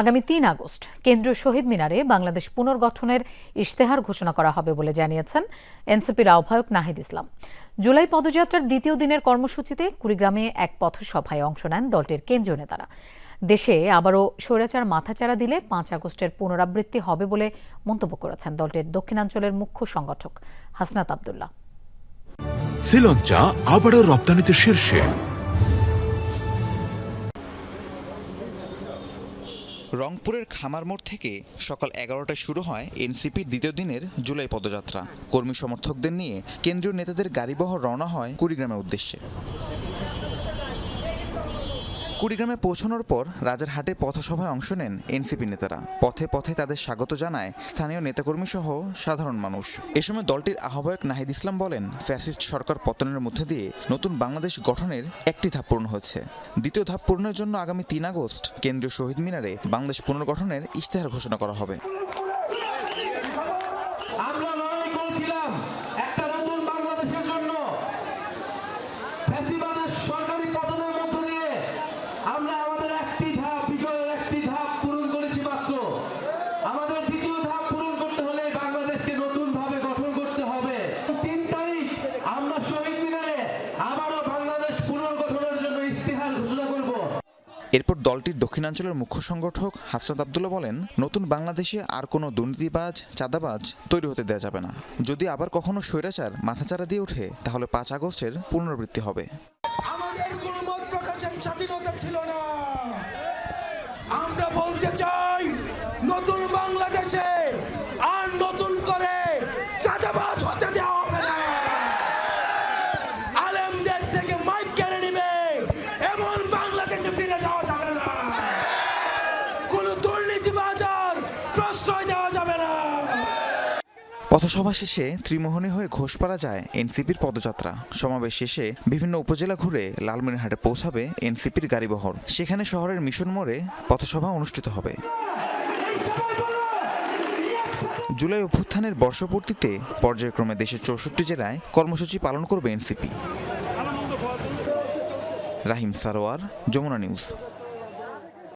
আগামী তিন আগস্ট কেন্দ্রীয় শহীদ মিনারে বাংলাদেশ পুনর্গঠনের ইশতেহার ঘোষণা করা হবে বলে জানিয়েছেন এনসিপির আহ্বায়ক নাহিদ ইসলাম। জুলাই পদযাত্রার দ্বিতীয় দিনের কর্মসূচিতে কুড়িগ্রামে এক পথসভায় অংশ নেন দলটির কেন্দ্রীয় নেতারা। দেশে আবারও স্বৈরাচার মাথাচাড়া দিলে পাঁচ আগস্টের পুনরাবৃত্তি হবে বলে মন্তব্য করেছেন দলটির দক্ষিণাঞ্চলের মুখ্য সংগঠক হাসনাত আবদুল্লাহ। শ্রীলঞ্চা আবারও রপ্তানিতে শীর্ষে। রংপুরের খামার মোড় থেকে সকাল এগারোটায় শুরু হয় এনসিপির দ্বিতীয় দিনের জুলাই পদযাত্রা। কর্মী সমর্থকদের নিয়ে কেন্দ্রীয় নেতাদের গাড়িবহর রওনা হয় কুড়িগ্রামের উদ্দেশ্যে। কুড়িগ্রামে পৌঁছানোর পর রাজারহাটে পথসভায় অংশ নেন এনসিপি নেতারা। পথে পথে তাদের স্বাগত জানায় স্থানীয় নেতাকর্মী সহ সাধারণ মানুষ। এ সময় দলটির আহ্বায়ক নাহিদ ইসলাম বলেন, ফ্যাসিস্ট সরকার পতনের মধ্যে দিয়ে নতুন বাংলাদেশ গঠনের একটি ধাপ পূর্ণ হয়েছে। দ্বিতীয় ধাপ পূরণের জন্য আগামী তিন আগস্ট কেন্দ্রীয় শহীদ মিনারে বাংলাদেশ পুনর্গঠনের ইশতেহার ঘোষণা করা হবে আমরা লড়াই করেছিলাম একটা নতুন বাংলাদেশের জন্য ফ্যাসিবাদের সরকারি পতনের মধ্য দিয়ে আমরা আমাদের একটি ধাপ বিজয়ের একটি ধাপ পূরণ করেছি মাত্র আমাদের দ্বিতীয় ধাপ পূরণ করতে হলে বাংলাদেশকে নতুন ভাবে গঠন করতে হবে তিন তারিখ আমরা শহীদ মিনারে আবারও বাংলাদেশ পুনর্গঠনের জন্য ইস্তেহার ঘোষণা করব। এরপর দলটির দক্ষিণাঞ্চলের মুখ্য সংগঠক হাসনাত আবদুল্লাহ বলেন নতুন বাংলাদেশে আর কোনো দুর্নীতিবাজ চাঁদাবাজ তৈরি হতে দেওয়া যাবে না। যদি আবার কখনো স্বৈরাচার মাথাচাড়া দিয়ে ওঠে তাহলে পাঁচ আগস্টের পুনরাবৃত্তি হবে। আমাদের কোনো মত প্রকাশের স্বাধীনতা ছিল না। আমরা বলতে চাই প্রশ্রয় দেওয়া যাবে না। পথসভা শেষে ত্রিমোহনী হয়ে ঘোষপাড়া যায় এনসিপির পদযাত্রা। সমাবেশ শেষে বিভিন্ন উপজেলা ঘুরে লালমনিরহাটে পৌঁছাবে এনসিপির গাড়িবহর। সেখানে শহরের মিশন মোড়ে পথসভা অনুষ্ঠিত হবে। জুলাই অভ্যুত্থানের বর্ষপূর্তিতে পর্যায়ক্রমে দেশের চৌষট্টি জেলায় কর্মসূচি পালন করবে এনসিপি। রাহিম সারোয়ার, যমুনা নিউজ।